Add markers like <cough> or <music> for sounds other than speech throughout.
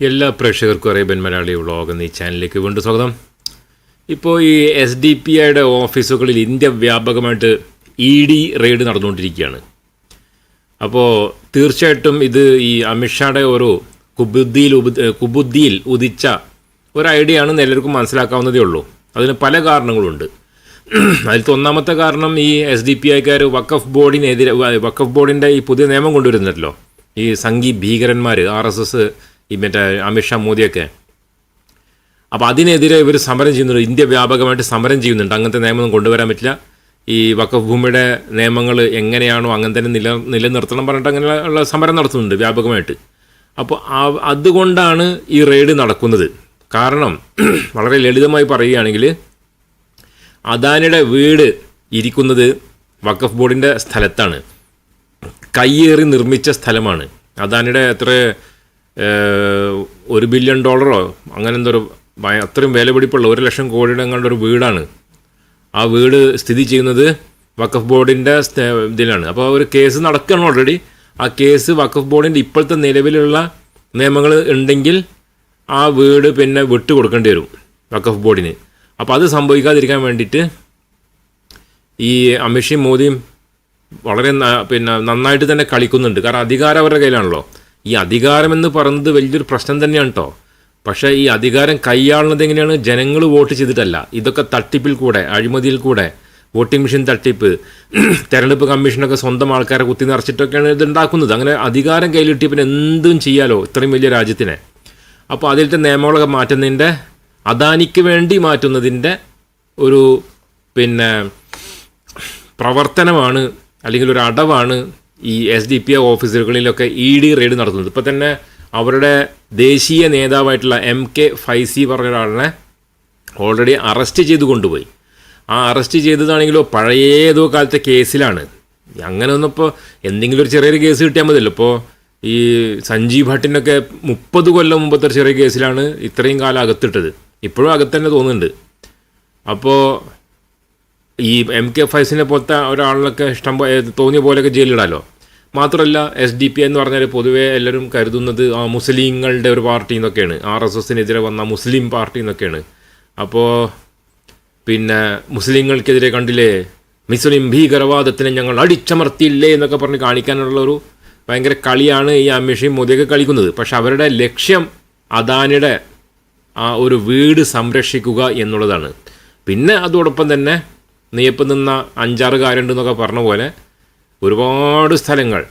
എല്ലാ പ്രേക്ഷകർക്കും Arabian Malayali vlog ഈ ചാനലിലേക്ക് വീണ്ടും സ്വാഗതം. ഇപ്പോൾ ഈ എസ് ഡി പി ഐയുടെ ഓഫീസുകളിൽ ഇന്ത്യ വ്യാപകമായിട്ട് ഇ ഡി റെയ്ഡ് നടന്നുകൊണ്ടിരിക്കുകയാണ്. അപ്പോൾ തീർച്ചയായിട്ടും ഇത് ഈ അമിത്ഷായുടെ ഒരു കുബുദ്ധിയിൽ കുബുദ്ധിയിൽ ഉദിച്ച ഒരു ഐഡിയ ആണെന്ന് എല്ലാവർക്കും മനസ്സിലാക്കാവുന്നതേ ഉള്ളൂ. അതിന് പല കാരണങ്ങളുണ്ട്. അതിലത്തെ ഒന്നാമത്തെ കാരണം ഈ എസ് ഡി പി ഐക്കാർ വക്കഫ് ബോർഡിനെതിരെ വക്കഫ് ബോർഡിന്റെ ഈ പുതിയ നിയമം കൊണ്ടുവരുന്നല്ലോ. ഈ സംഘി ഭീകരന്മാർ ആർ എസ് എസ് ഈ മറ്റേ അമിത്ഷാ മോദിയൊക്കെ. അപ്പോൾ അതിനെതിരെ ഇവർ സമരം ചെയ്യുന്നുണ്ട്. ഇന്ത്യ വ്യാപകമായിട്ട് സമരം ചെയ്യുന്നുണ്ട്. അങ്ങനത്തെ നിയമമൊന്നും കൊണ്ടുവരാൻ പറ്റില്ല. ഈ വക്കഫ് ഭൂമിയുടെ നിയമങ്ങൾ എങ്ങനെയാണോ അങ്ങനെ തന്നെ നില നിലനിർത്തണം പറഞ്ഞിട്ട് അങ്ങനെയുള്ള സമരം നടത്തുന്നുണ്ട് വ്യാപകമായിട്ട്. അപ്പോൾ അതുകൊണ്ടാണ് ഈ റെയ്ഡ് നടക്കുന്നത്. കാരണം <clears throat> വളരെ ലളിതമായി പറയുകയാണെങ്കിൽ അദാനിയുടെ വീട് ഇരിക്കുന്നത് വക്കഫ് ബോർഡിന്റെ സ്ഥലത്താണ്. കയ്യേറി നിർമ്മിച്ച സ്ഥലമാണ്. അദാനിയുടെ എത്ര ഒരു ബില്യൺ ഡോളറോ അങ്ങനെ എന്തൊരു അത്രയും വില അത്രയും വിലപിടിപ്പുള്ള ഒരു ലക്ഷം കോടിയുടെ ഒരു വീടാണ്. ആ വീട് സ്ഥിതി ചെയ്യുന്നത് വഖഫ് ബോർഡിന്റെ ഇതിലാണ്. അപ്പോൾ ഒരു കേസ് നടക്കുകയാണ് ഓൾറെഡി ആ കേസ് വഖഫ് ബോർഡിന്റെ ഇപ്പോഴത്തെ നിലവിലുള്ള നിയമങ്ങൾ ഉണ്ടെങ്കിൽ ആ വീട് പിന്നെ വിട്ടു കൊടുക്കേണ്ടി വരും വഖഫ് ബോർഡിന്. അപ്പോൾ അത് സംഭവിക്കാതിരിക്കാൻ വേണ്ടിയിട്ട് ഈ അമിത്ഷയും മോദിയും വളരെ പിന്നെ നന്നായിട്ട് തന്നെ കളിക്കുന്നുണ്ട്. കാരണം അധികാരം അവരുടെ കയ്യിലാണല്ലോ. ഈ അധികാരം എന്ന് പറയുന്നത് വലിയൊരു പ്രശ്നം തന്നെയാണ് കേട്ടോ പക്ഷേ ഈ അധികാരം കൈയാളുന്നത് എങ്ങനെയാണ്? ജനങ്ങൾ വോട്ട് ചെയ്തിട്ടല്ല. ഇതൊക്കെ തട്ടിപ്പിൽ കൂടെ അഴിമതിയിൽ കൂടെ വോട്ടിംഗ് മെഷീൻ തട്ടിപ്പ് <clears throat> തെരഞ്ഞെടുപ്പ് കമ്മീഷനൊക്കെ സ്വന്തം ആൾക്കാരെ കുത്തി നിറച്ചിട്ടൊക്കെയാണ് ഇത് ഉണ്ടാക്കുന്നത്. അങ്ങനെ അധികാരം കയ്യിലിട്ടി പിന്നെ എന്തും ചെയ്യാലോ ഇത്രയും വലിയ രാജ്യത്തിനെ. അപ്പോൾ അതിലത്തെ നിയമങ്ങളൊക്കെ മാറ്റുന്നതിന്റെ അദാനിക്ക് വേണ്ടി മാറ്റുന്നതിന്റെ ഒരു പിന്നെ പ്രവർത്തനമാണ് അല്ലെങ്കിൽ ഒരു അടവാണ് ഈ എസ് ഡി പി ഓഫീസുകളിലൊക്കെ ഇ ഡി റെയ്ഡ് നടത്തുന്നത്. ഇപ്പം തന്നെ അവരുടെ ദേശീയ നേതാവായിട്ടുള്ള എം കെ ഫൈസി പറഞ്ഞ ഒരാളിനെ ഓൾറെഡി അറസ്റ്റ് ചെയ്ത് കൊണ്ടുപോയി. ആ അറസ്റ്റ് ചെയ്തതാണെങ്കിലോ പഴയ ഏതോ കാലത്തെ കേസിലാണ്. അങ്ങനെ ഒന്നും ഇപ്പോൾ എന്തെങ്കിലും ഒരു ചെറിയൊരു കേസ് കിട്ടിയാൽ മതിയല്ലോ. ഇപ്പോൾ ഈ സഞ്ജീവ് ഭട്ടിനൊക്കെ മുപ്പത് കൊല്ലം മുമ്പത്തെ ചെറിയ കേസിലാണ് ഇത്രയും കാലം അകത്തിട്ടത്. ഇപ്പോഴും അകത്ത് തന്നെ തോന്നുന്നുണ്ട്. അപ്പോൾ ഈ എം കെ ഫൈസിനെ പോലത്തെ ഒരാളിനൊക്കെ ഇഷ്ടം തോന്നിയ പോലെയൊക്കെ ജയിലിടാലോ മാത്രമല്ല എസ് ഡി പി എന്ന് പറഞ്ഞാൽ പൊതുവേ എല്ലാവരും കരുതുന്നത് ആ മുസ്ലിങ്ങളുടെ ഒരു പാർട്ടി എന്നൊക്കെയാണ്. ആർ എസ് എസിനെതിരെ വന്ന മുസ്ലിം പാർട്ടി എന്നൊക്കെയാണ്. അപ്പോൾ പിന്നെ മുസ്ലിങ്ങൾക്കെതിരെ കണ്ടില്ലേ? മുസ്ലിം ഭീകരവാദത്തിനെ ഞങ്ങൾ അടിച്ചമർത്തിയില്ലേ എന്നൊക്കെ പറഞ്ഞ് കാണിക്കാനുള്ള ഒരു ഭയങ്കര കളിയാണ് ഈ അമിഷയും മോദിയൊക്കെ കളിക്കുന്നത്. പക്ഷെ അവരുടെ ലക്ഷ്യം അദാനിയുടെ ആ ഒരു വീട് സംരക്ഷിക്കുക എന്നുള്ളതാണ്. പിന്നെ അതോടൊപ്പം തന്നെ നെയ്യപ്പം നിന്ന അഞ്ചാറ് കാര്യമുണ്ടെന്നൊക്കെ പറഞ്ഞ പോലെ ഒരുപാട് സ്ഥലങ്ങൾ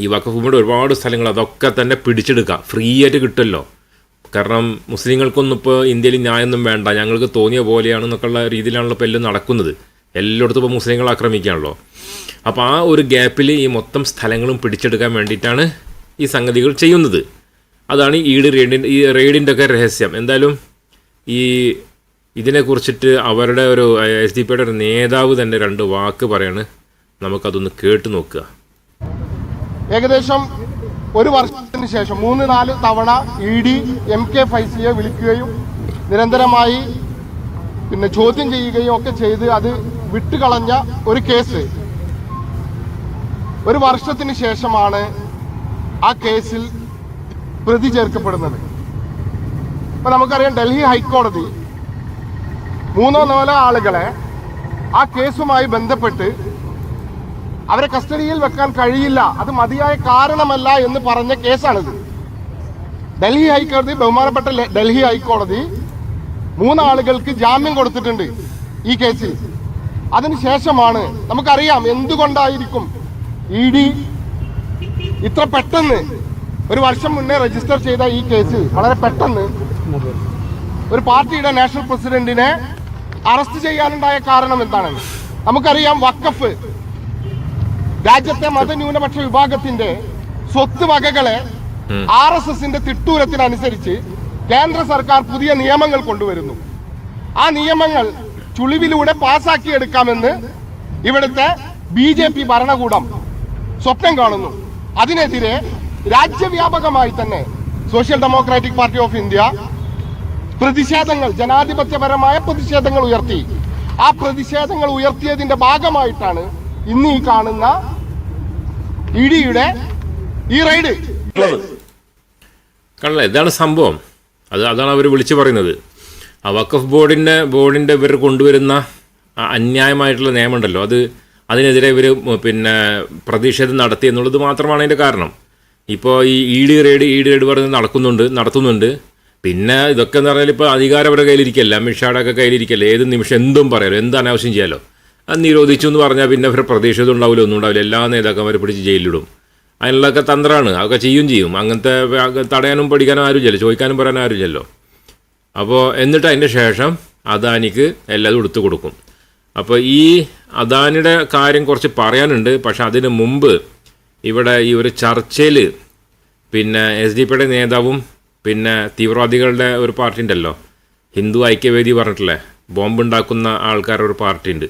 ഈ വക്കഫ് ഭൂമിയുടെ ഒരുപാട് സ്ഥലങ്ങൾ അതൊക്കെ തന്നെ പിടിച്ചെടുക്കുക. ഫ്രീ ആയിട്ട് കിട്ടുമല്ലോ. കാരണം മുസ്ലിങ്ങൾക്കൊന്നും ഇപ്പോൾ ഇന്ത്യയിൽ ന്യായമൊന്നും വേണ്ട. ഞങ്ങൾക്ക് തോന്നിയ പോലെയാണ് എന്നൊക്കെയുള്ള രീതിയിലാണല്ലോ ഇപ്പോൾ എല്ലാം നടക്കുന്നത്. എല്ലായിടത്തും ഇപ്പോൾ മുസ്ലിങ്ങൾ ആക്രമിക്കുകയാണല്ലോ. അപ്പോൾ ആ ഒരു ഗ്യാപ്പിൽ ഈ മൊത്തം സ്ഥലങ്ങളും പിടിച്ചെടുക്കാൻ വേണ്ടിയിട്ടാണ് ഈ സംഗതികൾ ചെയ്യുന്നത്. അതാണ് ഈട് റെയ്ഡിന്റെ ഈ റെയ്ഡിന്റെ ഒക്കെ രഹസ്യം. എന്തായാലും ഈ ഇതിനെക്കുറിച്ചിട്ട് അവരുടെ ഒരു എസ് ഡി പിയുടെ ഒരു നേതാവ് തന്നെ രണ്ട് വാക്ക് പറയാണ്. നമുക്കതൊന്ന് കേട്ട് നോക്കുക. ഏകദേശം ഒരു വർഷത്തിന് ശേഷം മൂന്ന് നാല് തവണ ഇ ഡി എം കെ ഫൈസിയെ വിളിക്കുകയും നിരന്തരമായി പിന്നെ ചോദ്യം ചെയ്യുകയും ഒക്കെ ചെയ്ത് അത് വിട്ടുകളഞ്ഞ ഒരു കേസ്. ഒരു വർഷത്തിന് ശേഷമാണ് ആ കേസിൽ പ്രതി ചേർക്കപ്പെടുന്നത്. ഇപ്പൊ നമുക്കറിയാം ഡൽഹി ഹൈക്കോടതി മൂന്നോ നാലോ ആളുകളെ ആ കേസുമായി ബന്ധപ്പെട്ട് അവരെ കസ്റ്റഡിയിൽ വെക്കാൻ കഴിയില്ല. അത് മതിയായ കാരണമല്ല എന്ന് പറഞ്ഞ കേസാണിത്. ഡൽഹി ഹൈക്കോടതി ബഹുമാനപ്പെട്ട ഡൽഹി ഹൈക്കോടതി മൂന്നാളുകൾക്ക് ജാമ്യം കൊടുത്തിട്ടുണ്ട് ഈ കേസിൽ. അതിനുശേഷമാണ് നമുക്കറിയാം എന്തുകൊണ്ടായിരിക്കും ഇ ഡി ഇത്ര പെട്ടെന്ന് ഒരു വർഷം മുന്നേ രജിസ്റ്റർ ചെയ്ത ഈ കേസ് വളരെ പെട്ടെന്ന് ഒരു പാർട്ടിയുടെ നാഷണൽ പ്രസിഡന്റിനെ അറസ്റ്റ് ചെയ്യാനുണ്ടായ കാരണം എന്താണ് നമുക്കറിയാം വക്കഫ് രാജ്യത്തെ മതന്യൂനപക്ഷ വിഭാഗത്തിന്റെ സ്വത്ത് വകകളെ ആർ എസ് എസിന്റെ തിട്ടൂരത്തിനനുസരിച്ച് കേന്ദ്ര സർക്കാർ പുതിയ നിയമങ്ങൾ കൊണ്ടുവരുന്നു. ആ നിയമങ്ങൾ ചുളിവിലൂടെ പാസാക്കിയെടുക്കാമെന്ന് ഇവിടുത്തെ ബി ജെ പി ഭരണകൂടം സ്വപ്നം കാണുന്നു. അതിനെതിരെ രാജ്യവ്യാപകമായി തന്നെ social democratic party of India പ്രതിഷേധങ്ങൾ ജനാധിപത്യപരമായ പ്രതിഷേധങ്ങൾ ഉയർത്തി. ആ പ്രതിഷേധങ്ങൾ ഉയർത്തിയതിന്റെ ഭാഗമായിട്ടാണ് ഇന്ന് ഈ കാണുന്ന ഇഡിയുടെ ഈ റൈഡ് കള്ള ഇതാണ് സംഭവം. അത് അതാണ് അവർ വിളിച്ചു പറയുന്നത്. ആ വഖഫ് ബോർഡിന്റെ ബോർഡിന്റെ ഇവർ കൊണ്ടുവരുന്ന അന്യായമായിട്ടുള്ള നിയമമുണ്ടല്ലോ. അത് അതിനെതിരെ ഇവർ പിന്നെ പ്രതിഷേധം നടത്തി എന്നുള്ളത് മാത്രമാണ് അതിന്റെ കാരണം. ഇപ്പോൾ ഈ E D raid E D raid പറഞ്ഞ് നടക്കുന്നുണ്ട് നടത്തുന്നുണ്ട്. പിന്നെ ഇതൊക്കെ എന്ന് പറഞ്ഞാൽ ഇപ്പോൾ അധികാരം അവരുടെ കയ്യിലിരിക്കല്ല. അമിത്ഷായുടെ ഒക്കെ കയ്യിലിരിക്കല്ല. ഏത് നിമിഷം എന്തും പറയാലോ. എന്ത് അനാവശ്യം ചെയ്യാലോ. അത് നിരോധിച്ചു എന്ന് പറഞ്ഞാൽ പിന്നെ അവരുടെ പ്രതീക്ഷിതം ഉണ്ടാവില്ല. ഒന്നും ഉണ്ടാവില്ല. എല്ലാ നേതാക്കന്മാരെ പിടിച്ച് ജയിലിലിടും. അതിനുള്ളതൊക്കെ തന്ത്രമാണ് അതൊക്കെ ചെയ്യും ചെയ്യും. അങ്ങനത്തെ തടയാനും പഠിക്കാനും ആരും ആരുമില്ലല്ലോ ചോദിക്കാനും പറയാനും ആരുമില്ലല്ലോ അപ്പോൾ എന്നിട്ട് അതിന്റെ ശേഷം അദാനിക്ക് എല്ലാതും എടുത്തു കൊടുക്കും. അപ്പോൾ ഈ അദാനിയുടെ കാര്യം കുറച്ച് പറയാനുണ്ട്. പക്ഷേ അതിന് മുമ്പ് ഇവിടെ ഈ ഒരു ചർച്ചയിൽ പിന്നെ എസ് ഡി പിയുടെ നേതാവും പിന്നെ തീവ്രവാദികളുടെ ഒരു പാർട്ടി ഉണ്ടല്ലോ. ഹിന്ദു ഐക്യവേദി പറഞ്ഞിട്ടില്ലേ? ബോംബുണ്ടാക്കുന്ന ആൾക്കാരുടെ ഒരു പാർട്ടി ഉണ്ട്.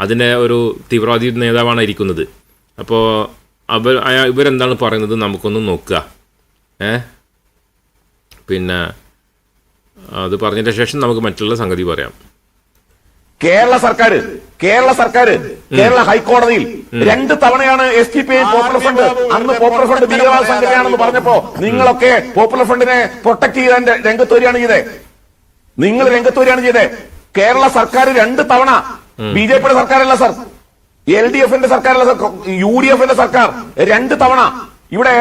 അതിന്റെ ഒരു തീവ്രവാദി നേതാവാണ് ഇരിക്കുന്നത്. അപ്പോൾ അവർ അയാൾ ഇവരെന്താണ് പറയുന്നത് നമുക്കൊന്ന് നോക്കുക. ഏ? പിന്നെ അത് പറഞ്ഞതിന് ശേഷം നമുക്ക് മറ്റുള്ള സംഗതി പറയാം. കേരള സർക്കാർ കേരള സർക്കാർ കേരള ഹൈക്കോടതിയിൽ രണ്ട് തവണയാണ് S T P popular front അന്ന് പോപ്പുലർ ഫണ്ട് ഭീകരവാദ സംഘടനയാണെന്ന് പറഞ്ഞപ്പോ നിങ്ങളൊക്കെ പോപ്പുലർ ഫ്രണ്ടിനെ പ്രൊട്ടക്ട് ചെയ്യാൻ രംഗത്ത് വരികയാണ് ചെയ്തേ നിങ്ങൾ രംഗത്ത് വരികയാണ് ചെയ്തേ കേരള സർക്കാർ രണ്ട് തവണ ബി ജെ പിയുടെ സർക്കാരല്ല സർ എൽ ഡി എഫിന്റെ സർക്കാരല്ല സർ യു ഡി എഫിന്റെ സർക്കാർ രണ്ട് തവണ ഇവിടെ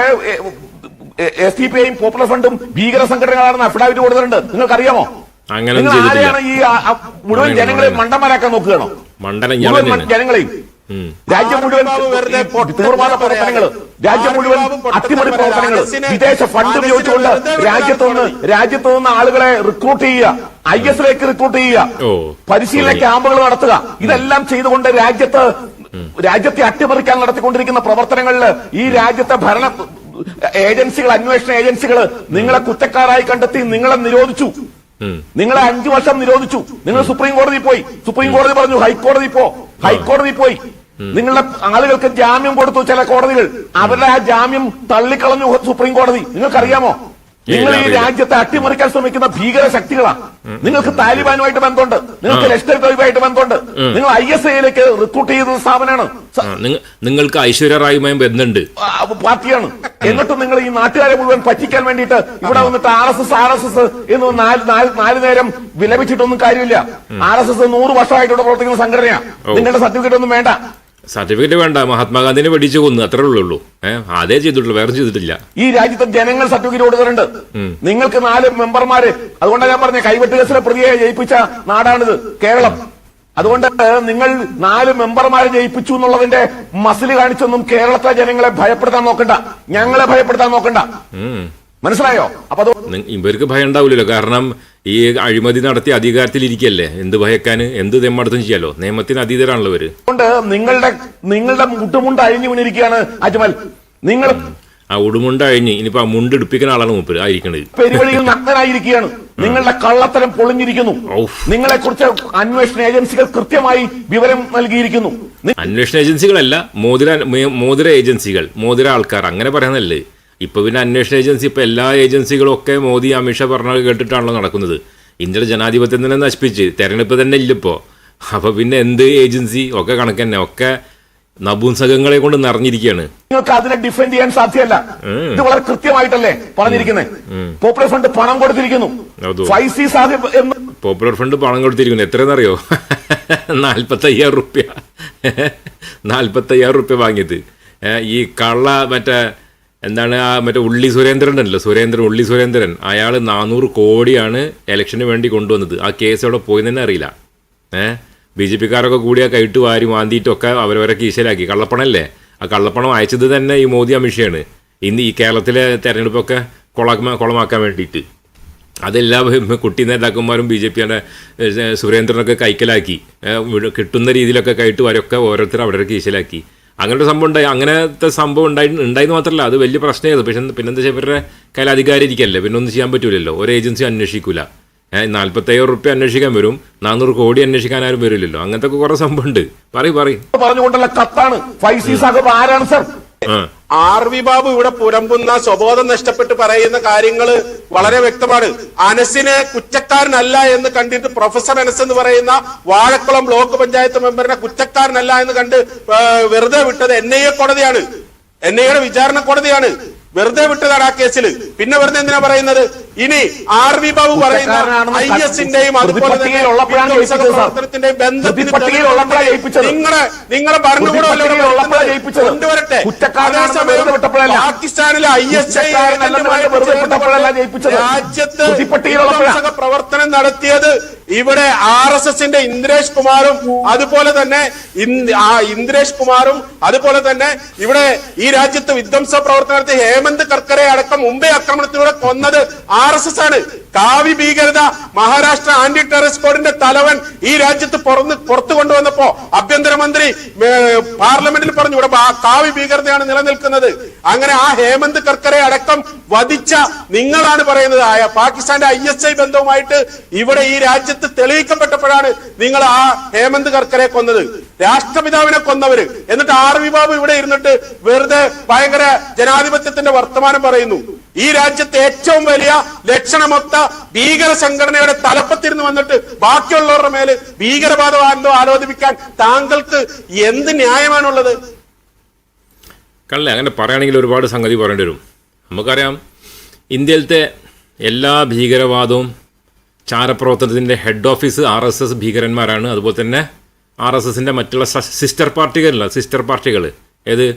എസ് ടി പി ഐയും പോപ്പുലർ ഫ്രണ്ടും ഭീകര സംഘടനകളാണെന്ന് അഫിഡാവിറ്റ് കൊടുത്തിട്ടുണ്ട് നിങ്ങൾക്കറിയാമോ അങ്ങനെ. ഈ മുഴുവൻ ജനങ്ങളെ. മണ്ടന്മാരാക്കാൻ നോക്കുകയാണോ മണ്ഡലം ജനങ്ങളെയും. രാജ്യം മുഴുവൻ വെറുതെ പൊട്ടത്തരം പ്രവർത്തനങ്ങൾ രാജ്യം മുഴുവൻ അട്ടിമറി പ്രവർത്തനങ്ങൾ വിദേശ ഫണ്ട് ഉപയോഗിച്ചുകൊണ്ട് നിന്ന് രാജ്യത്ത് നിന്ന് ആളുകളെ റിക്രൂട്ട് ചെയ്യുക ഐ എസിലേക്ക് റിക്രൂട്ട്. ചെയ്യുക പരിശീലന ക്യാമ്പുകൾ നടത്തുക ഇതെല്ലാം ചെയ്തുകൊണ്ട് രാജ്യത്ത് രാജ്യത്തെ അട്ടിമറിക്കാൻ നടത്തിക്കൊണ്ടിരിക്കുന്ന പ്രവർത്തനങ്ങളിൽ ഈ രാജ്യത്തെ ഭരണ ഏജൻസികൾ അന്വേഷണ ഏജൻസികൾ നിങ്ങളെ കുറ്റക്കാരായി കണ്ടെത്തി നിങ്ങളെ നിരോധിച്ചു. നിങ്ങളെ അഞ്ചു വർഷം നിരോധിച്ചു. നിങ്ങൾ സുപ്രീം കോടതി പോയി. സുപ്രീം കോടതി പറഞ്ഞു ഹൈക്കോടതി പോ. ഹൈക്കോടതി പോയി. നിങ്ങളുടെ ആളുകൾക്ക് ജാമ്യം കൊടുത്തു ചില കോടതികൾ. അവരുടെ ആ ജാമ്യം തള്ളിക്കളഞ്ഞു സുപ്രീം കോടതി. നിങ്ങൾക്കറിയാമോ? നിങ്ങൾ ഈ. രാജ്യത്തെ അട്ടിമറിക്കാൻ ശ്രമിക്കുന്ന ഭീകര ശക്തികളാണ് നിങ്ങൾക്ക് താലിബാനുമായിട്ട് ബന്ധമുണ്ട്. നിങ്ങൾക്ക്. ലഷ്കർ തൊയ്ബായിട്ട് ബന്ധമുണ്ട്. നിങ്ങൾ ഐ എസ് ഐയിലേക്ക് റിക്രൂട്ട് ചെയ്ത സ്ഥാപനമാണ്. നിങ്ങൾക്ക് ഐശ്വര്യ റായുമായും ബന്ധമുണ്ട്. പാർട്ടിയാണ്. എന്നിട്ടും നിങ്ങൾ ഈ നാട്ടുകാരെ മുഴുവൻ പറ്റിക്കാൻ വേണ്ടിയിട്ട് ഇവിടെ വന്നിട്ട് R S S R S S എന്ന് നാല് നാല് നാല് നേരം വിലപിച്ചിട്ടൊന്നും കാര്യമില്ല. ആർ എസ് എസ് നൂറ് വർഷമായിട്ട് ഇവിടെ പ്രവർത്തിക്കുന്ന സംഘടനയാണ് നിങ്ങളുടെ സർട്ടിഫിക്കറ്റ് ഒന്നും വേണ്ട. സർട്ടിഫിക്കറ്റ് വേണ്ട മഹാത്മാഗാന്ധിനെ വെടിച്ചു കൊന്നു അത്രേ ഉള്ളൂ. ഏഹ് അതേ ചെയ്തിട്ടുള്ളൂ വേറെ ചെയ്തിട്ടില്ല. ഈ രാജ്യത്തെ ജനങ്ങൾ സർട്ടിഫിക്കറ്റ് കൊടുക്കുന്നുണ്ട്. നിങ്ങൾക്ക് നാല് മെമ്പർമാര് അതുകൊണ്ടാണ് ഞാൻ പറഞ്ഞ കൈവെട്ട് കേസിലെ പ്രതിയെ ജയിപ്പിച്ച നാടാണിത് കേരളം. അതുകൊണ്ട് നിങ്ങൾ നാല് മെമ്പർമാരെ ജയിപ്പിച്ചു എന്നുള്ളതിന്റെ മസിൽ കാണിച്ചൊന്നും കേരളത്തിലെ ജനങ്ങളെ ഭയപ്പെടുത്താൻ നോക്കണ്ട. ഞങ്ങളെ ഭയപ്പെടുത്താൻ നോക്കണ്ട. മനസ്സിലായോ? അപ്പൊ ഇവർക്ക് ഭയം ഉണ്ടാവില്ലല്ലോ കാരണം ഈ അഴിമതി നടത്തി അധികാരത്തിലിരിക്കല്ലേ? എന്ത് ഭയക്കാന്? എന്ത് തെമ്മടത്തും ചെയ്യാലോ? നിയമത്തിന് അതീതരാണല്ലോ അവർ നിങ്ങളുടെ നിങ്ങളുടെ മുട്ടുമുണ്ട് അഴിഞ്ഞു വീണിരിക്കുകയാണ് അജ്മൽ. നിങ്ങൾ ആ ഉടുമുണ്ട് അഴിഞ്ഞ് ഇനിയിപ്പോ ആ മുണ്ട് എടുപ്പിക്കുന്ന ആളാണ് മൂപ്പര്. ആയിരിക്കണത്. പെരുവഴിയിൽ നഗ്നനായിരിക്കുകയാണ്. നിങ്ങളുടെ കള്ളത്തരം പൊളിഞ്ഞിരിക്കുന്നു. നിങ്ങളെ കുറിച്ച് അന്വേഷണ ഏജൻസികൾ കൃത്യമായി വിവരം നൽകിയിരിക്കുന്നു. അന്വേഷണ ഏജൻസികളല്ല മോതിര മോതിര ഏജൻസികൾ മോതിര ആൾക്കാർ അങ്ങനെ പറയാനല്ലേ ഇപ്പൊ പിന്നെ അന്വേഷണ ഏജൻസി ഇപ്പൊ എല്ലാ ഏജൻസികളും ഒക്കെ മോദി അമിത്ഷാ പറഞ്ഞ കേട്ടിട്ടാണല്ലോ നടക്കുന്നത്. ഇന്ത്യയുടെ ജനാധിപത്യം തന്നെ നശിപ്പിച്ച് തെരഞ്ഞെടുപ്പ് തന്നെ ഇല്ലിപ്പോ. അപ്പൊ പിന്നെ എന്ത് ഏജൻസി ഒക്കെ കണക്ക് തന്നെ ഒക്കെ നപുംസകങ്ങളെ കൊണ്ട് നിറഞ്ഞിരിക്കുകയാണ് നിങ്ങൾക്ക് അതിനെ ഡിഫെൻഡ് ചെയ്യാൻ സാധ്യമല്ല. ഇത് വളരെ കൃത്യമായിട്ടല്ലേ പറഞ്ഞിരിക്കുന്നത്? പോപ്പുലർ ഫണ്ട് പണം കൊടുത്തിരിക്കുന്നു. സാഹിബ് എന്ന് പോപ്പുലർ ഫണ്ട് പണം കൊടുത്തിരിക്കുന്നു. എത്രയെന്നറിയോ? <laughs> നാൽപ്പത്തയ്യായിരം റുപ്യ. <laughs> നാൽപ്പത്തയ്യായിരം റുപ്യ വാങ്ങിയത്. ഈ കള്ള മറ്റേ എന്താണ് ആ മറ്റേ ഉള്ളി സുരേന്ദ്രൻ ഉണ്ടല്ലോ സുരേന്ദ്രൻ ഉള്ളി സുരേന്ദ്രൻ. അയാൾ നാനൂറ് കോടിയാണ് ഇലക്ഷന് വേണ്ടി കൊണ്ടുവന്നത്. ആ കേസ് അവിടെ പോയി തന്നെ അറിയില്ല. ഏഹ് ബി ജെ പിക്കാരൊക്കെ കൂടി ആ കൈട്ട് വാരി മാന്തിയിട്ടൊക്കെ അവരവരെ കീശയിലാക്കി കള്ളപ്പണല്ലേ? ആ കള്ളപ്പണം അയച്ചത് തന്നെ ഈ മോദി അമിഷയാണ് ഇന്ന് ഈ കേരളത്തിലെ തെരഞ്ഞെടുപ്പൊക്കെ കൊളാക്ക കൊളമാക്കാൻ വേണ്ടിയിട്ട്. അതെല്ലാ <laughs> കുട്ടി നേതാക്കന്മാരും ബി ജെ പിയുടെ സുരേന്ദ്രനൊക്കെ കൈക്കലാക്കി. ഏ, കിട്ടുന്ന രീതിയിലൊക്കെ കൈട്ട് വരൊക്കെ ഓരോരുത്തർ അവിടെ കീശലാക്കി അങ്ങനത്തെ സംഭവം ഉണ്ടായി. അങ്ങനത്തെ സംഭവം ഉണ്ടായി ഉണ്ടായെന്ന് മാത്രമല്ല അത് വലിയ പ്രശ്നമായിരുന്നു പക്ഷെ പിന്നെന്താ വെച്ചാൽ ഇവരുടെ കയ്യിൽ അധികാരം ഇരിക്കല്ലേ പിന്നെ ഒന്നും ചെയ്യാൻ പറ്റൂലല്ലോ. ഒരു ഏജൻസി അന്വേഷിക്കൂല. ഏഹ് നാൽപ്പത്തയ്യായിരം റുപ്യ അന്വേഷിക്കാൻ വരും. നാനൂറ് കോടി അന്വേഷിക്കാൻ ആരും വരില്ലല്ലോ. അങ്ങനത്തെ കുറെ സംഭവം ഉണ്ട്. പറയും പറയും. പറഞ്ഞുകൊണ്ടുള്ള കത്താണ് ആരാണ് സർ? ആർ വി ബാബു ഇവിടെ പുരമ്പുന്ന സ്വബോധം നഷ്ടപ്പെട്ട് പറയുന്ന കാര്യങ്ങൾ വളരെ വ്യക്തമാണ്. അനസിനെ കുറ്റക്കാരനല്ല എന്ന് കണ്ടിട്ട് പ്രൊഫസർ അനസ് എന്ന് പറയുന്ന വാഴക്കുളം ബ്ലോക്ക് പഞ്ചായത്ത് മെമ്പറിനെ കുറ്റക്കാരനല്ല എന്ന് കണ്ട് വെറുതെ വിട്ടത് എൻ ഐ എ കോടതിയാണ്. എൻ ഐ എയുടെ വിചാരണ കോടതിയാണ്. വെറുതെ വിട്ടതാണ് ആ കേസിൽ പിന്നെ വെറുതെ എന്തിനാ പറയുന്നത് ഇനി ആർ വി ബാബു പറയുന്ന ഐ എസിന്റെയും അതുപോലെ. പ്രവർത്തനത്തിന്റെയും ബന്ധത്തിന് നിങ്ങളെ നിങ്ങളെ ഭരണകൂടമല്ലേ. കൊണ്ടുവരട്ടെ. പാകിസ്ഥാനിലെ ഐ എസ് ഐ. രാജ്യത്ത് പ്രവർത്തനം നടത്തിയത് ഇവിടെ ആർ എസ് എസിന്റെ ഇന്ദ്രേഷ് കുമാറും അതുപോലെ തന്നെ ആ ഇന്ദ്രേഷ് കുമാറും അതുപോലെ തന്നെ ഇവിടെ ഈ രാജ്യത്ത് വിധ്വംസ പ്രവർത്തനത്തെ നടത്തിയ ഹേമന്ത് കർക്കറെ അടക്കം മുംബൈ ആക്രമണത്തിലൂടെ കൊന്നത് ആർ എസ് എസ് ആണ്. കാവി ഭീകരത മഹാരാഷ്ട്ര ആന്റി ടെററിസ്റ്റ് കോഡിന്റെ തലവൻ ഈ രാജ്യത്ത് പുറന്ന് പുറത്തു കൊണ്ടുവന്നപ്പോ ആഭ്യന്തരമന്ത്രി പാർലമെന്റിൽ പറഞ്ഞു ഇവിടെ കാവി ഭീകരതയാണ് നിലനിൽക്കുന്നത്. അങ്ങനെ ആ ഹേമന്ത് കർക്കറെ അടക്കം വധിച്ച നിങ്ങളാണ് പറയുന്നത്. ആയ പാകിസ്ഥാന്റെ ഐ എസ് ഐ ബന്ധവുമായിട്ട് ഇവിടെ ഈ രാജ്യത്ത് തെളിയിക്കപ്പെട്ടപ്പോഴാണ് നിങ്ങൾ ആ ഹേമന്ത് കർക്കറെ കൊന്നത്. രാഷ്ട്രപിതാവിനെ കൊന്നവര്. എന്നിട്ട് ആർ വി ഇവിടെ ഇരുന്നിട്ട് വെറുതെ ഭയങ്കര ജനാധിപത്യത്തിന്റെ വർത്തമാനം പറയുന്നു. ഈ രാജ്യത്തെ ഏറ്റവും വലിയ ലക്ഷണമൊത്ത ഭീകര സംഘടനയുടെ തലപ്പത്തിരുന്ന് വന്നിട്ട് ബാക്കിയുള്ളവരുടെ മേൽ ഭീകരവാദമാണെന്നോ ആലോചിപ്പിക്കാൻ താങ്കൾക്ക് എന്ത് ന്യായമാണുള്ളത്? കള്ളേ അങ്ങനെ പറയുകയാണെങ്കിൽ ഒരുപാട് സംഗതി പറയേണ്ടി വരും. നമുക്കറിയാം ഇന്ത്യയിലത്തെ എല്ലാ ഭീകരവാദവും ചാരപ്രവർത്തനത്തിന്റെ head office R S S ഭീകരന്മാരാണ്. അതുപോലെ തന്നെ ആർ എസ് എസിന്റെ മറ്റുള്ള സിസ്റ്റർ പാർട്ടികളല്ല സിസ്റ്റർ പാർട്ടികൾ ഏത്?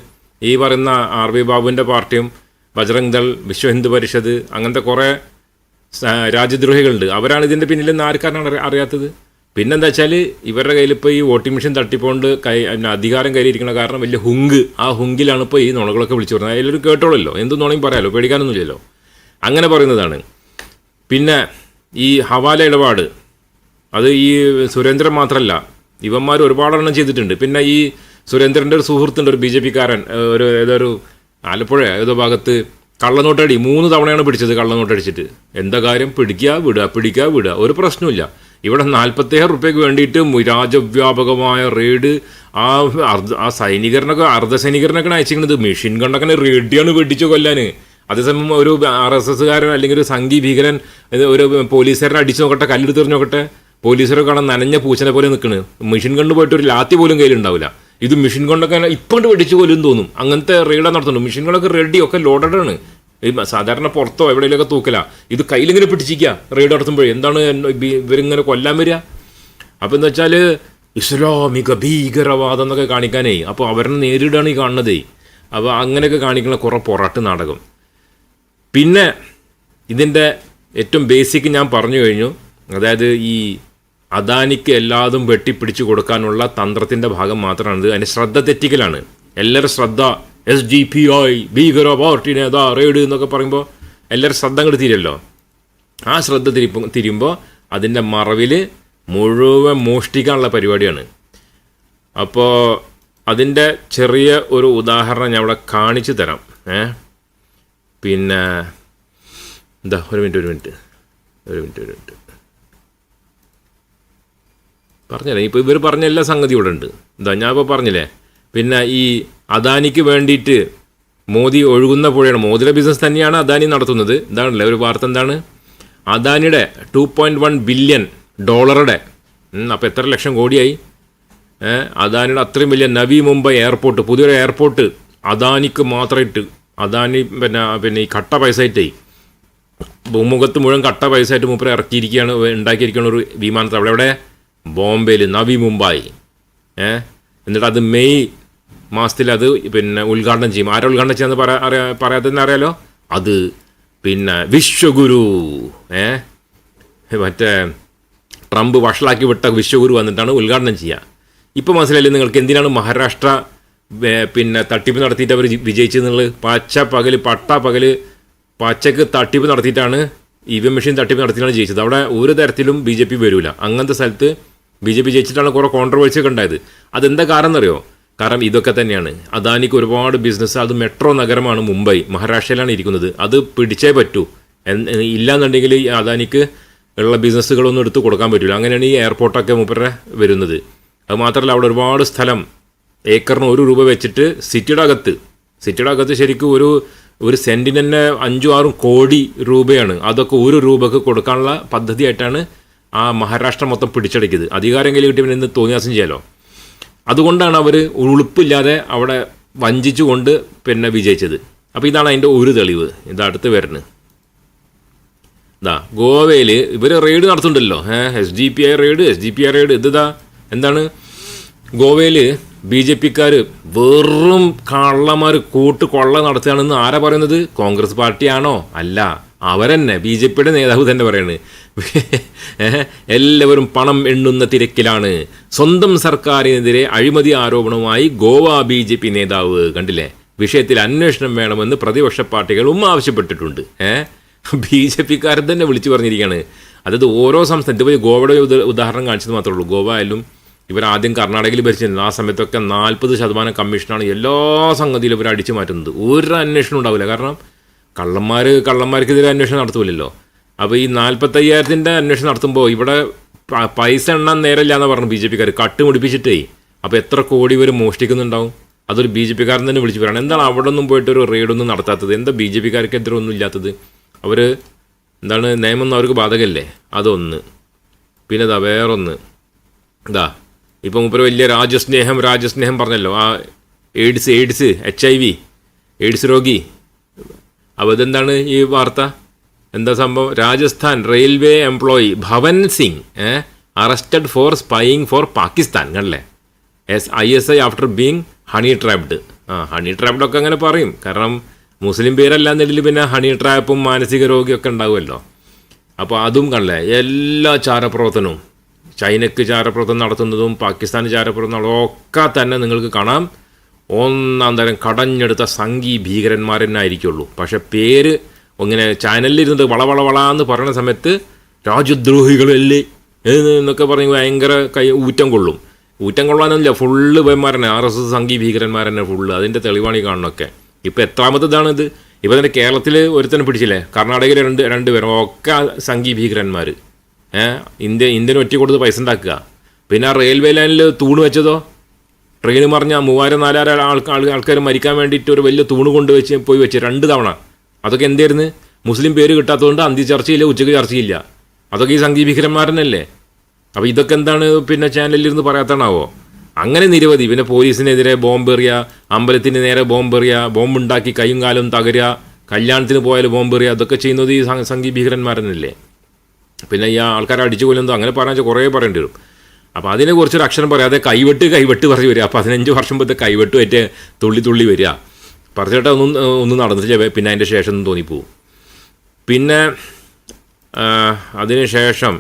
ഈ പറയുന്ന ആർ വി ബാബുവിന്റെ പാർട്ടിയും ബജറംഗ് ദൾ വിശ്വ ഹിന്ദു പരിഷത്ത് അങ്ങനത്തെ കുറേ രാജ്യദ്രോഹികളുണ്ട്. അവരാണ് ഇതിന്റെ പിന്നിലെന്ന് ആർക്കാരാണ് അറി- അറിയാത്തത്? പിന്നെന്താ വെച്ചാൽ ഇവരുടെ കയ്യിൽ ഇപ്പോൾ ഈ വോട്ടിംഗ് മെഷീൻ തട്ടിപ്പോണ്ട് കൈ അധികാരം കയറിയിരിക്കണ കാരണം വലിയ ഹുങ്ക്. ആ ഹുങ്കിലാണ് ഇപ്പോൾ ഈ നുണകളൊക്കെ വിളിച്ചു പറയുന്നത് എല്ലാവരും കേട്ടോളല്ലോ. എന്ത് നുണയും പറയാലോ. പേടിക്കാനൊന്നുമില്ലല്ലോ. അങ്ങനെ പറയുന്നതാണ്. പിന്നെ ഈ ഹവാല ഇടപാട്. അത് ഈ സുരേന്ദ്രൻ മാത്രമല്ല ഇവന്മാർ ഒരുപാടെണ്ണം ചെയ്തിട്ടുണ്ട്. പിന്നെ ഈ സുരേന്ദ്രന്റെ ഒരു സുഹൃത്തുണ്ട് ഒരു ബി ജെ പിക്കാരൻ ഒരു ഏതൊരു ആലപ്പുഴ ഏതോ ഭാഗത്ത് കള്ളനോട്ടടി മൂന്ന് തവണയാണ് പിടിച്ചത് കള്ളനോട്ടടിച്ചിട്ട്. എന്താ കാര്യം? പിടിക്കുക വിടുക പിടിക്കുക വിടുക ഒരു പ്രശ്നമില്ല ഇവിടെ നാൽപ്പത്തേഴ് റുപ്യക്ക് വേണ്ടിയിട്ട് രാജവ്യാപകമായ റെയ്ഡ് ആ അർദ്ധ ആ സൈനികരനൊക്കെ അർദ്ധസൈനികരനൊക്കെ അയച്ചിരിക്കുന്നത്. മെഷീൻ കണ്ടൊക്കെ റെഡിയാണ് വെടിച്ചു കൊല്ലാൻ അതേസമയം ഒരു ആർ എസ് എസ്സുകാരൻ അല്ലെങ്കിൽ ഒരു സംഘി ഭീകരൻ ഒരു പോലീസുകാരനെ അടിച്ചു നോക്കട്ടെ കല്ലെടുത്തെറിഞ്ഞു നോക്കട്ടെ പോലീസുകാരൊക്കെ കാണാൻ നനഞ്ഞ പൂച്ചനെ പോലെ നിൽക്കുന്നത് മെഷീൻ കണ്ടു പോയിട്ട് ഒരു ലാത്തി പോലും കയ്യിലുണ്ടാവില്ല. ഇത് മെഷീൻ കൊണ്ടൊക്കെ ഇപ്പോണ്ട് വെടിച്ചു പോലും തോന്നും. അങ്ങനത്തെ റെയ്ഡാണ് നടത്തുന്നു മെഷീനുകളൊക്കെ റെഡി ഒക്കെ ലോഡഡ് ആണ്. സാധാരണ പുറത്തോ എവിടെയെങ്കിലൊക്കെ തൂക്കില്ല ഇത് കയ്യിലിങ്ങനെ പിടിച്ചിരിക്കുക റെയ്ഡ് നടത്തുമ്പോഴേ. എന്താണ് ഇവരിങ്ങനെ കൊല്ലാൻ വരിക അപ്പം എന്താ വെച്ചാൽ ഇസ്ലാമിക ഭീകരവാദം എന്നൊക്കെ കാണിക്കാനേ അപ്പോൾ അവരെ നേരിടാണ് ഈ കാണുന്നതേ. അപ്പോൾ അങ്ങനെയൊക്കെ കാണിക്കുന്ന കുറേ പൊറാട്ട് നാടകം. പിന്നെ ഇതിന്റെ ഏറ്റവും ബേസിക് ഞാൻ പറഞ്ഞു കഴിഞ്ഞു. അതായത് ഈ അദാനിക്ക് എല്ലാതും വെട്ടിപ്പിടിച്ചു കൊടുക്കാനുള്ള തന്ത്രത്തിന്റെ ഭാഗം മാത്രമാണ് ഇത് അതിന് ശ്രദ്ധ തെറ്റിക്കലാണ്. എല്ലാവരും ശ്രദ്ധ എസ് ഡി പി ഐ ഭീകര പാർട്ടി നേതാ റെയ്ഡ് എന്നൊക്കെ പറയുമ്പോൾ എല്ലാവരും ശ്രദ്ധ അങ്ങോട്ട് തിരിയല്ലോ ആ ശ്രദ്ധ തിരിപ്പ തിരിയുമ്പോൾ അതിന്റെ മറവിൽ മുഴുവൻ മോഷ്ടിക്കാനുള്ള പരിപാടിയാണ്. അപ്പോൾ അതിന്റെ ചെറിയ ഒരു ഉദാഹരണം ഞാൻ ഇവിടെ കാണിച്ചു തരാം. ഏ? പിന്നെ എന്താ ഒരു മിനിറ്റ് ഒരു മിനിറ്റ് ഒരു മിനിറ്റ് ഒരു മിനിറ്റ്. പറഞ്ഞല്ലേ? ഇപ്പോൾ ഇവർ പറഞ്ഞ എല്ലാ സംഗതി ഇവിടെ ഉണ്ട്. എന്താ ഞാൻ ഇപ്പോൾ പറഞ്ഞില്ലേ? പിന്നെ ഈ അദാനിക്ക് വേണ്ടിയിട്ട് മോദി ഒഴുകുന്ന പുഴയാണ്. മോദിയുടെ ബിസിനസ് തന്നെയാണ് അദാനി നടത്തുന്നത്. എന്താണല്ലേ ഒരു വാർത്ത എന്താണ്? അദാനിയുടെ ടു പോയിന്റ് വൺ ബില്യൺ ഡോളറുടെ അപ്പോൾ എത്ര ലക്ഷം കോടിയായി? അദാനിയുടെ അത്രയും വലിയ നവി മുംബൈ എയർപോർട്ട് പുതിയൊരു എയർപോർട്ട് അദാനിക്ക് മാത്രമായിട്ട് അദാനി പിന്നെ പിന്നെ ഈ കട്ട പൈസ ആയിട്ടേ ഭൂമുഖത്ത് മുഴുവൻ കട്ട പൈസ ആയിട്ട് മൂപ്പർ ഇറക്കിയിരിക്കുകയാണ് ഉണ്ടാക്കിയിരിക്കുന്ന ഒരു വിമാനത്തിൽ അവിടെ എവിടെ ബോംബെയിൽ നവി മുംബൈ. എന്നിട്ട് അത് മെയ് മാസത്തിൽ അത് പിന്നെ ഉദ്ഘാടനം ചെയ്യും. ആരാ ഉദ്ഘാടനം ചെയ്യാന്ന് പറയാ അറിയാ പറയാത്തതെന്ന് അറിയാലോ? അത് പിന്നെ വിശ്വഗുരു. ഏ? മറ്റേ ട്രംപ് വഷളാക്കി വിട്ട വിശ്വഗുരു വന്നിട്ടാണ് ഉദ്ഘാടനം ചെയ്യുക. ഇപ്പോൾ മനസ്സിലായില്ലേ നിങ്ങൾക്ക് എന്തിനാണ് മഹാരാഷ്ട്ര പിന്നെ തട്ടിപ്പ് നടത്തിയിട്ട് അവർ വിജയിച്ചതെന്നുള്ളത് പച്ച പകൽ പട്ട പകൽ പച്ചക്ക് തട്ടിപ്പ് നടത്തിയിട്ടാണ് ഇ വി മെഷീൻ തട്ടിപ്പ് നടത്തിയിട്ടാണ് ജയിച്ചത്. അവിടെ ഒരു തരത്തിലും ബി ജെ പി വരില്ല അങ്ങനത്തെ സ്ഥലത്ത് ബി ജെ പി ജയിച്ചിട്ടാണ് കുറേ കോൺട്രവേഴ്സി ഒക്കെ ഉണ്ടായത്. അതെന്താ കാരണം എന്നറിയോ കാരണം ഇതൊക്കെ തന്നെയാണ്. അദാനിക്ക് ഒരുപാട് ബിസിനസ് അത് മെട്രോ നഗരമാണ് മുംബൈ മഹാരാഷ്ട്രയിലാണ് ഇരിക്കുന്നത്. അത് പിടിച്ചേ പറ്റൂ. ഇല്ലാന്നുണ്ടെങ്കിൽ അദാനിക്ക് ഉള്ള ബിസിനസ്സുകളൊന്നും എടുത്ത് കൊടുക്കാൻ പറ്റില്ല അങ്ങനെയാണ് ഈ എയർപോർട്ടൊക്കെ മുപ്പരെ വരുന്നത്. അത് മാത്രമല്ല അവിടെ ഒരുപാട് സ്ഥലം ഏക്കറിന് ഒരു രൂപ വെച്ചിട്ട് സിറ്റിയുടെ അകത്ത് സിറ്റിയുടെ അകത്ത് ശരിക്കും ഒരു ഒരു സെന്റിന് തന്നെ അഞ്ചും ആറും കോടി രൂപയാണ്. അതൊക്കെ ഒരു രൂപക്ക് കൊടുക്കാനുള്ള പദ്ധതിയായിട്ടാണ് ആ മഹാരാഷ്ട്ര മൊത്തം പിടിച്ചടക്കിയത്. അധികാരം കയ്യിൽ കിട്ടിയവൻ എന്ന് തോന്നിയാസം ചെയ്യാലോ? അതുകൊണ്ടാണ് അവർ ഉളുപ്പില്ലാതെ അവിടെ വഞ്ചിച്ചുകൊണ്ട് പിന്നെ വിജയിച്ചത്. അപ്പോൾ ഇതാണ് അതിന്റെ ഒരു തെളിവ്. ഇതാ അടുത്ത് വരുന്നത്. ഇതാ ഗോവയിൽ ഇവർ raid നടത്തുന്നുണ്ടല്ലോ. S D P I raid S D P I raid ഇതാ എന്താണ്? ഗോവയിൽ ബി ജെ പിക്കാർ വെറും കള്ളന്മാർ കൂട്ട് കൊള്ള നടത്തുകയാണെന്ന് ആരാ പറയുന്നത്? കോൺഗ്രസ് പാർട്ടിയാണോ? അല്ല. അവരെന്നെ ബി ജെ പിയുടെ നേതാവ് തന്നെ പറയാണ്. എല്ലാവരും പണം എണ്ണുന്ന തിരക്കിലാണ്. സ്വന്തം സർക്കാരിനെതിരെ അഴിമതി ആരോപണവുമായി ഗോവ ബി ജെ പി നേതാവ്. കണ്ടില്ലേ? വിഷയത്തിൽ അന്വേഷണം വേണമെന്ന് പ്രതിപക്ഷ പാർട്ടികളും ആവശ്യപ്പെട്ടിട്ടുണ്ട്. ഏഹ് ബി ജെ പിക്കാരൻ തന്നെ വിളിച്ചു പറഞ്ഞിരിക്കുകയാണ്. അതായത് ഓരോ സംസ്ഥാനത്ത് ഇപ്പോൾ ഗോവയുടെ ഉദാഹരണം കാണിച്ചത് മാത്രമേ ഉള്ളൂ. ഗോവ ആയാലും ഇവർ ആദ്യം കർണാടകയിൽ ഭരിച്ചിരുന്നു. ആ സമയത്തൊക്കെ നാൽപ്പത് ശതമാനം കമ്മീഷനാണ് എല്ലാ സംഗതിയിലും ഇവർ അടിച്ചു മാറ്റുന്നത്. ഒരു അന്വേഷണം ഉണ്ടാവില്ല. കാരണം കള്ളന്മാർ കള്ളന്മാർക്കെതിരെ അന്വേഷണം നടത്തൂലല്ലോ. അപ്പോൾ ഈ നാൽപ്പത്തയ്യായിരത്തിന്റെ അന്വേഷണം നടത്തുമ്പോൾ ഇവിടെ പൈസ എണ്ണാൻ നേരമില്ല എന്ന് പറഞ്ഞു ബി ജെ പിക്കാർ കട്ട് മുടിപ്പിച്ചിട്ടേ അപ്പോൾ എത്ര കോടി ഇവർ മോഷ്ടിക്കുന്നുണ്ടാവും? അതൊരു ബി ജെ പിക്കാരൻ തന്നെ വിളിച്ചു പറയണം. എന്താണ് അവിടെ ഒന്നും പോയിട്ട് ഒരു റെയ്ഡൊന്നും നടത്താത്തത്? എന്താ ബി ജെ പിക്കാർക്കെതിരെ ഒന്നും ഇല്ലാത്തത്? അവർ എന്താണ് നിയമം അവർക്ക് ബാധകല്ലേ? അതൊന്ന്. പിന്നെ ഇതാ വേറൊന്ന്. ഇതാ ഇപ്പം മുപ്പര് വലിയ രാജ്യസ്നേഹം രാജ്യസ്നേഹം പറഞ്ഞല്ലോ. ആ AIDS AIDS H I V AIDS രോഗി. അപ്പോൾ ഇതെന്താണ് ഈ വാർത്ത? എന്താ സംഭവം? Rajasthan railway employee Bhawan Singh arrested for spying for Pakistan കണ്ടല്ലേ? S I S I after being honey trapped ആ ഹണി ട്രാപ്ഡ് ഒക്കെ അങ്ങനെ പറയും. കാരണം മുസ്ലിം പേരല്ല എന്നുണ്ടെങ്കിൽ പിന്നെ ഹണി ട്രാപ്പും മാനസിക രോഗിയൊക്കെ ഉണ്ടാവുമല്ലോ. അപ്പോൾ അതും കണ്ടല്ലേ? എല്ലാ ചാരപ്രവർത്തനവും ചൈനയ്ക്ക് ചാരപ്രവർത്തനം നടത്തുന്നതും പാകിസ്ഥാന് ചാരപ്രവർത്തനം ഒക്കെ തന്നെ നിങ്ങൾക്ക് കാണാം. ഒന്നാം തരം കടഞ്ഞെടുത്ത സംഘി ആയിരിക്കുള്ളൂ പക്ഷെ പേര് ഇങ്ങനെ ചാനലിലിരുന്നത് വളവള വള എന്ന് പറയുന്ന സമയത്ത് രാജ്യദ്രോഹികളല്ലേ എന്ന് എന്നൊക്കെ പറഞ്ഞ് ഭയങ്കര കൈ ഊറ്റം കൊള്ളും. ഊറ്റം കൊള്ളാനൊന്നുമില്ല ഫുള്ള് ഭയന്മാരനെ ആർ എസ് എസ് സംഘി ഭീകരന്മാരെന്നെ ഫുള്ള് അതിന്റെ തെളിവാണ് ഈ കാണുന്നൊക്കെ ഇപ്പോൾ ഇത് ഇപ്പോൾ തന്നെ കേരളത്തിൽ ഒരുത്തനെ പിടിച്ചില്ലേ? കർണാടകയിൽ രണ്ട് രണ്ട് പേരും ഒക്കെ സംഘി ഭീകരന്മാർ ഏഹ് ഇന്ത്യ ഇന്ത്യൻ ഒറ്റ കൊടുത്ത് പൈസ ഉണ്ടാക്കുക. പിന്നെ ആ റെയിൽവേ ലൈനിൽ തൂണ് വെച്ചതോ? ട്രെയിൻ പറഞ്ഞാൽ മൂവായിരം നാലായിരം ആൾക്കാർ ആൾക്കാർ മരിക്കാൻ വേണ്ടിയിട്ട് ഒരു വലിയ തൂണ് കൊണ്ട് വെച്ച് പോയി വെച്ച് രണ്ട് തവണ. അതൊക്കെ എന്തായിരുന്നു മുസ്ലിം പേര് കിട്ടാത്തതുകൊണ്ട് അന്ത്യ ചർച്ചയില്ല ഉച്ചയ്ക്ക് ചർച്ചയില്ല. അതൊക്കെ ഈ സംഗീത ഭീകരന്മാരനല്ലേ? അപ്പോൾ ഇതൊക്കെ എന്താണ് പിന്നെ ചാനലിലിരുന്ന് പറയാത്തണാവോ അങ്ങനെ നിരവധി. പിന്നെ പോലീസിനെതിരെ ബോംബെറിയ അമ്പലത്തിന് നേരെ ബോംബെറിയ ബോംബുണ്ടാക്കി കൈയും കാലും തകരുക കല്യാണത്തിന് പോയാൽ ബോംബെറിയ അതൊക്കെ ചെയ്യുന്നത് ഈ സംഘീ ഭീകരന്മാരനല്ലേ? പിന്നെ ഈ ആൾക്കാരെ അടിച്ചു കൊല്ലുന്നതോ അങ്ങനെ പറഞ്ഞാൽ കുറേ പറയേണ്ടി വരും. അപ്പോൾ അതിനെ കുറിച്ചൊരു അക്ഷരം പറയാതെ കൈവെട്ട് കൈവെട്ട് പറഞ്ഞു വരിക. പതിനഞ്ച് വർഷം മുമ്പത്തെ കൈവെട്ട് പറ്റേ തുള്ളി തുള്ളി വരിക. പറഞ്ഞിട്ട് ഒന്നും ഒന്നും നടന്നിട്ടില്ല. പിന്നെ അതിന്റെ ശേഷം ഒന്നും തോന്നിപ്പോവും. പിന്നെ അതിനുശേഷം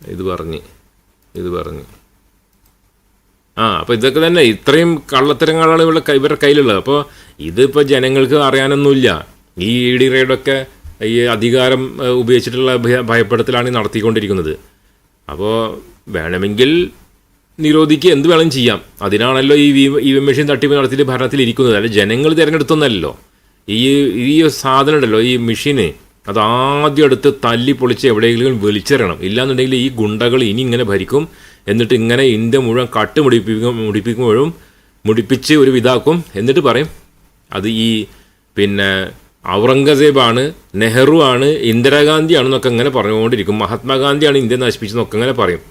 ഇത് പറഞ്ഞ് ഇത് പറഞ്ഞ്. ആ അപ്പോൾ ഇതൊക്കെ തന്നെ ഇത്രയും കള്ളത്തരങ്ങളാണ് ഇവിടെ ഇവരുടെ കയ്യിലുള്ളത്. അപ്പോൾ ഇതിപ്പോൾ ജനങ്ങൾക്ക് അറിയാനൊന്നുമില്ല. ഈ ഇ ഡി റെയ്ഡൊക്കെ ഈ അധികാരം ഉപയോഗിച്ചിട്ടുള്ള ഭയ- ഭയപ്പെടുത്തലാണ് ഈ നടത്തിക്കൊണ്ടിരിക്കുന്നത്. അപ്പോൾ വേണമെങ്കിൽ നിരോധിക്കുക എന്ത് വേണം ചെയ്യാം. അതിനാണല്ലോ ഈ വി ഇ വി മെഷീൻ തട്ടിപ്പ് നടത്തിയിട്ട് ഭരണത്തിൽ ഇരിക്കുന്നത്. അല്ല ജനങ്ങൾ തിരഞ്ഞെടുത്തൊന്നല്ലോ ഈ ഈ സാധനം ഉണ്ടല്ലോ ഈ മെഷീന് അത് ആദ്യം എടുത്ത് തല്ലി പൊളിച്ച് എവിടെയെങ്കിലും വലിച്ചെറിയണം. ഇല്ലാന്നുണ്ടെങ്കിൽ ഈ ഗുണ്ടകൾ ഇനി ഇങ്ങനെ ഭരിക്കും. എന്നിട്ട് ഇങ്ങനെ ഇന്ത്യ മുഴുവൻ കട്ട് മുടിപ്പിക്കും മുടിപ്പിക്കുമ്പോഴും മുടിപ്പിച്ച് ഒരു ഇതാക്കും എന്നിട്ട് പറയും അത് ഈ പിന്നെ ഔറംഗസേബാണ് നെഹ്റു ആണ് ഇന്ദിരാഗാന്ധി ആണെന്നൊക്കെ ഇങ്ങനെ പറഞ്ഞുകൊണ്ടിരിക്കും. മഹാത്മാഗാന്ധിയാണ് ഇന്ത്യ നശിപ്പിച്ചതെന്നൊക്കെ ഇങ്ങനെ പറയും.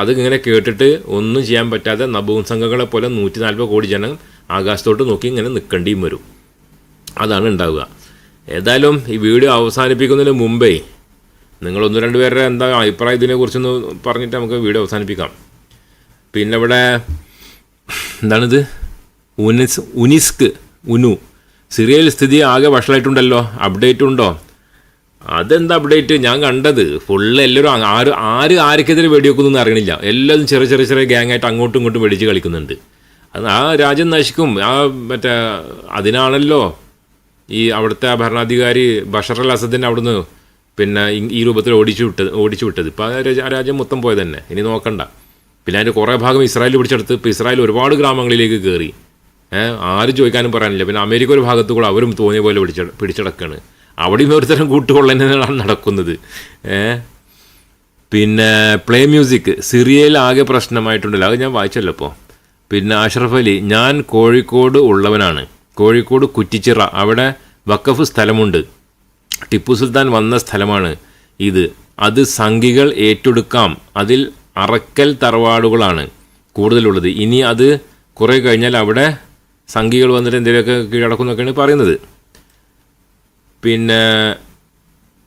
അത് ഇങ്ങനെ കേട്ടിട്ട് ഒന്നും ചെയ്യാൻ പറ്റാതെ നപുംസംഘങ്ങളെ പോലെ നൂറ്റി നാൽപ്പത് കോടി ജനം ആകാശത്തോട്ട് നോക്കി ഇങ്ങനെ നിൽക്കേണ്ടിയും വരും. അതാണ് ഉണ്ടാവുക. ഏതായാലും ഈ വീഡിയോ അവസാനിപ്പിക്കുന്നതിന് മുമ്പേ നിങ്ങൾ ഒന്ന് രണ്ട് പേരുടെ എന്താ അഭിപ്രായം ഇതിനെക്കുറിച്ചൊന്ന് പറഞ്ഞിട്ട് നമുക്ക് വീഡിയോ അവസാനിപ്പിക്കാം. പിന്നെ ഇവിടെ എന്താണിത്? ഉനിസ് ഉനിസ്ക് ഉനു. സിറിയയിൽ സ്ഥിതി ആകെ വഷളായിട്ടുണ്ടല്ലോ. അപ്ഡേറ്റ് ഉണ്ടോ? അതെന്താ അപ്ഡേറ്റ് ഞാൻ കണ്ടത്. ഫുള്ള് എല്ലാവരും ആര് ആര് ആർക്കെതിരെ വെടിവെക്കുന്നൊന്നും അറിയണില്ല. എല്ലാവരും ചെറിയ ചെറിയ ചെറിയ ഗ്യാങ്ങായിട്ട് അങ്ങോട്ടും ഇങ്ങോട്ടും വെടിച്ച് കളിക്കുന്നുണ്ട്. അത് ആ രാജ്യം നശിക്കും. ആ മറ്റേ അതിനാണല്ലോ ഈ അവിടുത്തെ ഭരണാധികാരി ബഷർ അൽ അസദിനെ അവിടുന്ന് പിന്നെ ഈ- രൂപത്തിൽ ഓടിച്ചു വിട്ടത് ഓടിച്ചു വിട്ടത്. ഇപ്പോൾ ആ രാജ്യ- മൊത്തം പോയത് തന്നെ ഇനി നോക്കണ്ട. പിന്നെ അതിന്റെ കുറേ ഭാഗം ഇസ്രായേൽ പിടിച്ചെടുത്ത് ഇപ്പോൾ ഇസ്രായേൽ ഒരുപാട് ഗ്രാമങ്ങളിലേക്ക് കയറി ആരും ചോദിക്കാനും പറയാനില്ല. പിന്നെ അമേരിക്ക ഒരു ഭാഗത്ത് കൂടെ അവരും തോന്നിയ പോലെ പിടിച്ച പിടിച്ചടക്കാണ്. അവിടെയും ഒരുതരം കൂട്ടുകൊള്ളനാണ് നടക്കുന്നത്. പിന്നെ പ്ലേ മ്യൂസിക് സിറിയയിൽ ആകെ പ്രശ്നമായിട്ടുണ്ടല്ലോ. അത് ഞാൻ വായിച്ചല്ലോ ഇപ്പോൾ പിന്നെ അഷ്റഫ് അലി ഞാൻ കോഴിക്കോട് ഉള്ളവനാണ്. കോഴിക്കോട് കുറ്റിച്ചിറ അവിടെ വക്കഫ് സ്ഥലമുണ്ട്. ടിപ്പു സുൽത്താൻ വന്ന സ്ഥലമാണ് ഇത്. അത് സംഘികൾ ഏറ്റെടുക്കാം. അതിൽ അറക്കൽ തറവാടുകളാണ് കൂടുതലുള്ളത്. ഇനി അത് കുറേ കഴിഞ്ഞാൽ അവിടെ സംഘികൾ വന്നിട്ട് എന്തെങ്കിലുമൊക്കെ കീഴടക്കുന്നൊക്കെയാണ് പറയുന്നത്. പിന്നെ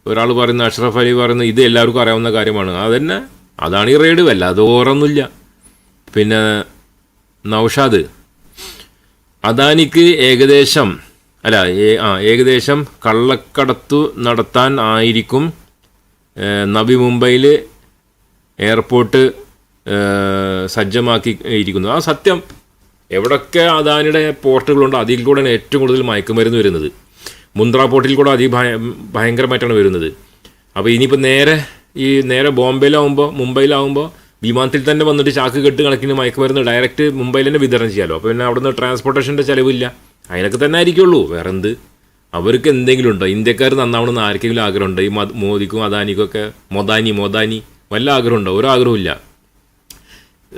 ഒരാൾ പറയുന്ന അഷ്റഫ് അലി പറയുന്ന ഇത് എല്ലാവർക്കും അറിയാവുന്ന കാര്യമാണ്. അതന്നെ അതാണ് ഈ റെയ്ഡ് വല്ലാതെ ഓറൊന്നുമില്ല. പിന്നെ നൗഷാദ് അദാനിക്ക് ഏകദേശം അല്ല ആ ഏകദേശം കള്ളക്കടത്തു നടത്താൻ ആയിരിക്കും നബി മുംബൈയിൽ എയർപോർട്ട് സജ്ജമാക്കി ഇരിക്കുന്നു. ആ സത്യം. എവിടൊക്കെ അദാനിയുടെ പോർട്ടുകളുണ്ടോ അതിൽ കൂടെയാണ് ഏറ്റവും കൂടുതൽ മയക്കുമരുന്ന് വരുന്നത്. മുന്ദ്ര പോർട്ടിൽ കൂടെ അതി ഭയ- ഭയങ്കരമായിട്ടാണ് വരുന്നത്. അപ്പോൾ ഇനിയിപ്പോൾ നേരെ ഈ നേരെ ബോംബെയിലാവുമ്പോൾ മുംബൈയിലാവുമ്പോൾ വിമാനത്തിൽ തന്നെ വന്നിട്ട് ചാക്ക് കെട്ട് കണക്കിന് മയക്കുമരുന്ന് ഡയറക്റ്റ് മുംബൈയിൽ തന്നെ വിതരണം ചെയ്യാമല്ലോ അപ്പോൾ പിന്നെ അവിടുന്ന് ട്രാൻസ്പോർട്ടേഷന്റെ ചിലവില്ല. അതിനൊക്കെ തന്നെ ആയിരിക്കുള്ളൂ. വേറെ എന്ത് അവർക്ക് എന്തെങ്കിലും ഉണ്ടോ? ഇന്ത്യക്കാർ നന്നാവണമെന്ന് ആർക്കെങ്കിലും ആഗ്രഹമുണ്ടോ? ഈ മോദിക്കും അദാനിക്കും ഒക്കെ മൊദാനി മൊദാനി വല്ല ആഗ്രഹമുണ്ടോ? ഒരു ആഗ്രഹമില്ല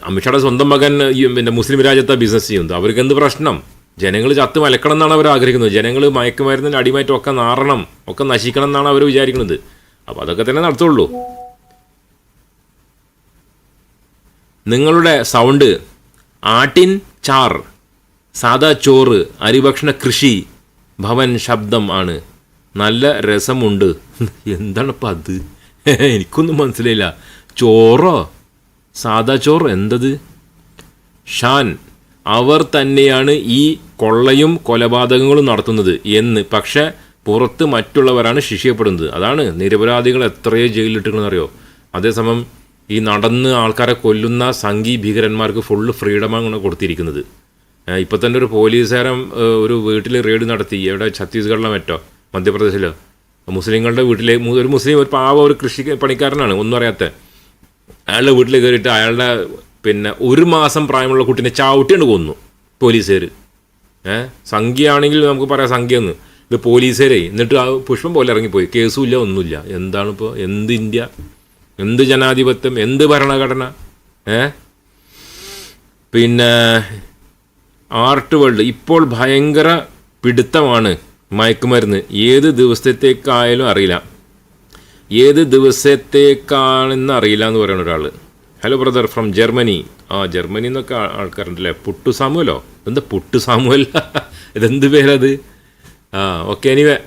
അമിത്ഷായുടെ സ്വന്തം മകൻ പിന്നെ മുസ്ലിം രാജ്യത്തെ ബിസിനസ് ചെയ്യുന്നത്. അവർക്ക് എന്ത് പ്രശ്നം? ജനങ്ങൾ ചത്ത് മലക്കണം എന്നാണ് അവർ ആഗ്രഹിക്കുന്നത്. ജനങ്ങൾ മയക്കുമരുന്നിന്റെ അടിമാറ്റം ഒക്കെ നാറണം ഒക്കെ നശിക്കണം എന്നാണ് അവർ വിചാരിക്കുന്നത്. അപ്പോൾ അതൊക്കെ തന്നെ നടത്തുള്ളൂ. നിങ്ങളുടെ സൗണ്ട് ആട്ടിൻ ചാർ സാദാ ചോറ് അരിഭക്ഷണ കൃഷി ഭവൻ ശബ്ദം ആണ്. നല്ല രസമുണ്ട്. <laughs> എന്താണിപ്പോൾ അത്? <laughs> എനിക്കൊന്നും മനസ്സിലായില്ല. ചോറോ? സാദാ ചോറ് എന്തത്? ഷാൻ അവർ തന്നെയാണ് ഈ കൊള്ളയും കൊലപാതകങ്ങളും നടത്തുന്നത് എന്ന്. പക്ഷെ പുറത്ത് മറ്റുള്ളവരാണ് ശിക്ഷിക്കപ്പെടുന്നത്. അതാണ് നിരപരാധികൾ എത്രയോ അറിയോ അതേസമയം ഈ നടന്ന് ആൾക്കാരെ കൊല്ലുന്ന സംഘി ഭീകരന്മാർക്ക് ഫുള്ള് ഫ്രീഡമാണ് കൊടുത്തിരിക്കുന്നത്. ഇപ്പം തന്നെ ഒരു പോലീസുകാരൻ ഒരു വീട്ടിൽ റെയ്ഡ് നടത്തി. എവിടെ? ഛത്തീസ്ഗഡിലോ മറ്റോ? മധ്യപ്രദേശിലോ? മുസ്ലിങ്ങളുടെ വീട്ടിലെ ഒരു മുസ്ലിം ഒരു പാവ ഒരു കൃഷി പണിക്കാരനാണ്. ഒന്നും അറിയാത്ത. അയാളുടെ വീട്ടിൽ കയറിയിട്ട് അയാളുടെ പിന്നെ ഒരു മാസം പ്രായമുള്ള കുട്ടീനെ ചാവട്ടിയാണ് കൊന്നു പോലീസുകാർ. ഏഹ് സംഖ്യയാണെങ്കിൽ നമുക്ക് പറയാം സംഖ്യ എന്ന് ഇത് പോലീസുകാരെ. എന്നിട്ട് ആ പുഷ്പം പോലെ ഇറങ്ങിപ്പോയി. കേസുമില്ല ഒന്നുമില്ല. എന്താണ് ഇപ്പോൾ എന്ത് ഇന്ത്യ? എന്ത് ജനാധിപത്യം? എന്ത് ഭരണഘടന? ഏ? പിന്നെ ആർട്ട് വേൾഡ്. ഇപ്പോൾ ഭയങ്കര പിടുത്തമാണ് മയക്കുമരുന്ന്. ഏത് ദിവസത്തേക്കായാലും അറിയില്ല. ഏത് ദിവസത്തേക്കാണെന്ന് അറിയില്ല എന്ന് പറയുന്ന ഒരാൾ ഹലോ ബ്രദർ ഫ്രം ജർമ്മനി ആ ജർമ്മനി എന്നൊക്കെ ആൾക്കാരുണ്ടല്ലേ? പുട്ടു സാമുവലോ? എന്താ പുട്ടു സാമുവൽ? <laughs> ഇതെന്ത് പേരത്? ആ ഓക്കെ എനിവേ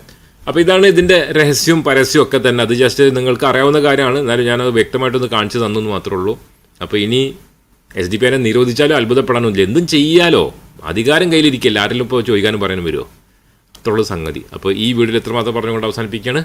അപ്പോൾ ഇതാണ് ഇതിന്റെ രഹസ്യവും പരസ്യവും ഒക്കെ തന്നെ. അത് ജസ്റ്റ് നിങ്ങൾക്ക് അറിയാവുന്ന കാര്യമാണ്. എന്നാലും ഞാനത് വ്യക്തമായിട്ടൊന്ന് കാണിച്ചു തന്നു എന്ന് മാത്രമേ ഉള്ളൂ. അപ്പോൾ ഇനി എസ് ഡി പി ഐനെ നിരോധിച്ചാലും അത്ഭുതപ്പെടാനൊന്നുമില്ല. എന്തും ചെയ്യാലോ? അധികാരം കയ്യിലിരിക്കില്ല? ആരെങ്കിലും ഇപ്പോൾ ചോദിക്കാനും പറയാനും വരുമോ അത്രയുള്ള സംഗതി. അപ്പോൾ ഈ വീഡിയോയിൽ എത്രമാത്രം പറഞ്ഞുകൊണ്ട് അവസാനിപ്പിക്കുകയാണ്.